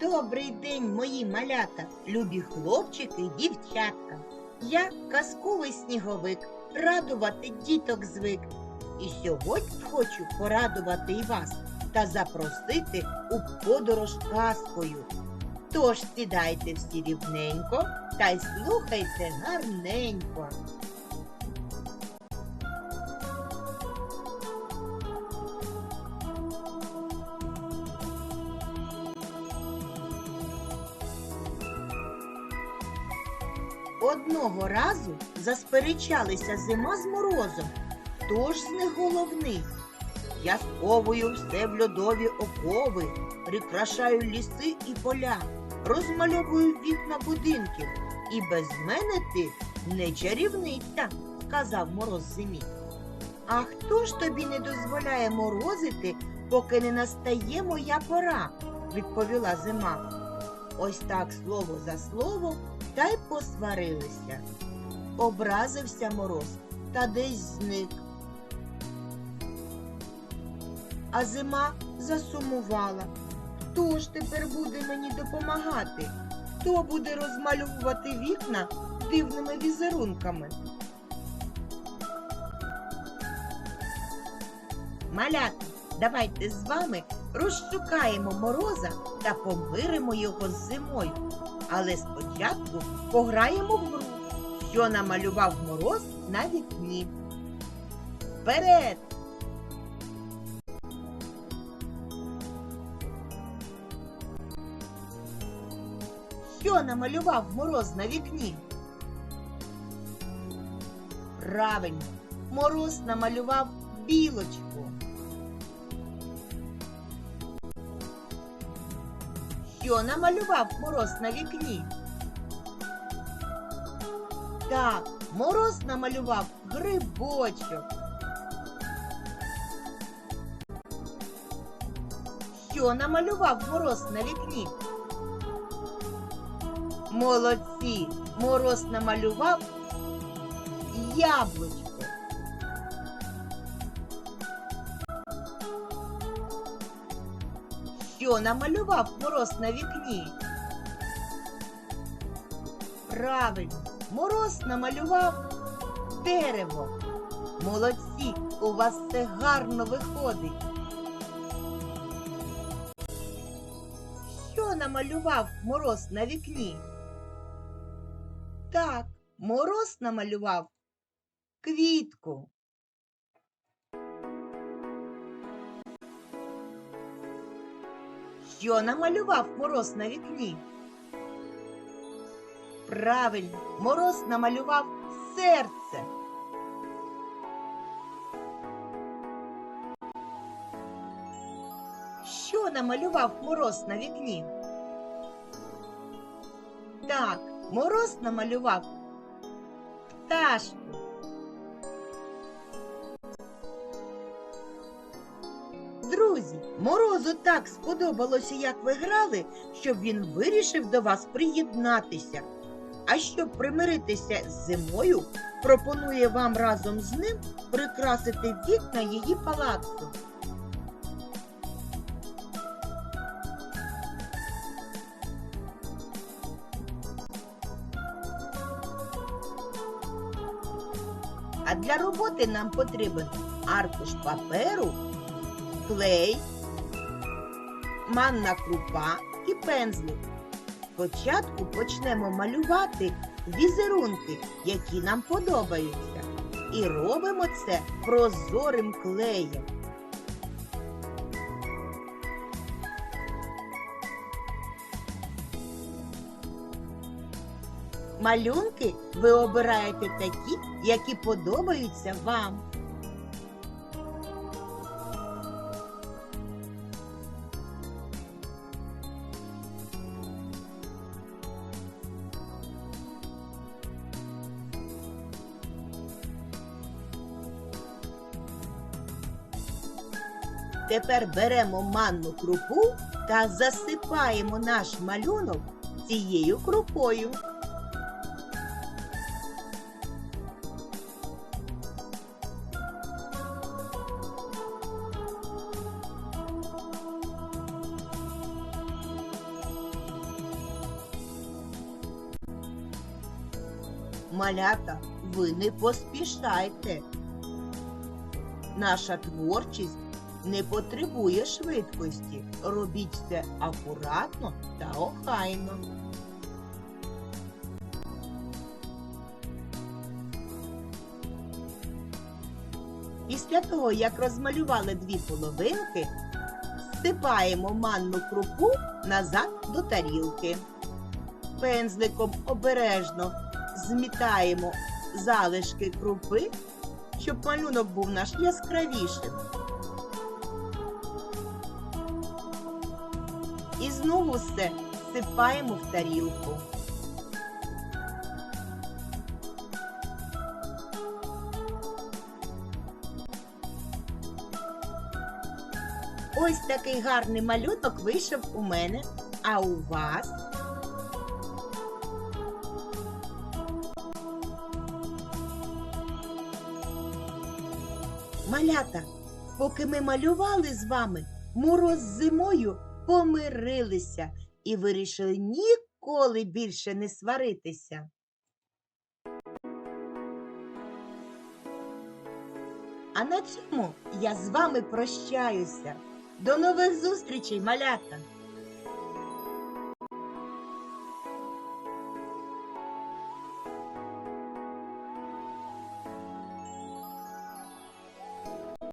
Добрий день, мої малята, любі хлопчики і дівчатка. Я казковий сніговик, радувати діток звик. І сьогодні хочу порадувати і вас та запросити у подорож казкою. Тож сідайте всі рівненько та й слухайте гарненько. Одного разу засперечалися зима з морозом. Хто ж з них головний? Я сховую все в льодові окови, прикрашаю ліси і поля, розмальовую вікна будинків. І без мене ти не чарівниця, сказав мороз зимі. А хто ж тобі не дозволяє морозити, поки не настає моя пора? відповіла зима. Ось так слово за слово та й посварилися. Образився мороз та десь зник. А зима засумувала. Хто ж тепер буде мені допомагати? Хто буде розмальовувати вікна дивними візерунками? Малята, давайте з вами розшукаємо мороза та помиримо його з зимою. Але спочатку пограємо в гру, що намалював мороз на вікні. Вперед! Що намалював мороз на вікні? Правильно, мороз намалював білочку. Що намалював мороз на вікні? Так, мороз намалював грибочок. Що намалював мороз на вікні? Молодці! Мороз намалював яблучко. Що намалював мороз на вікні? Правильно, мороз намалював дерево. Молодці, у вас все гарно виходить. Що намалював мороз на вікні? Так, мороз намалював квітку. Що намалював мороз на вікні? Правильно, мороз намалював серце. Що намалював мороз на вікні? Так, мороз намалював пташку. Друзі, морозу так сподобалося, як ви грали, щоб він вирішив до вас приєднатися. А щоб примиритися з зимою, пропонує вам разом з ним прикрасити вікна її палацу. А для роботи нам потрібен аркуш паперу, клей, манна крупа і пензлик. Спочатку почнемо малювати візерунки, які нам подобаються. І робимо це прозорим клеєм. Малюнки ви обираєте такі, які подобаються вам. Тепер беремо манну крупу та засипаємо наш малюнок цією крупою. Малята, ви не поспішайте. Наша творчість не потребує швидкості. Робіть все акуратно та охайно. Після того, як розмалювали дві половинки, всипаємо манну крупу назад до тарілки. Пензликом обережно змітаємо залишки крупи, щоб малюнок був наш яскравішим. Знову все всипаємо в тарілку. Ось такий гарний малюнок вийшов у мене, а у вас. Малята, поки ми малювали з вами, мороз зимою помирилися і вирішили ніколи більше не сваритися. А на цьому я з вами прощаюся. До нових зустрічей, малята!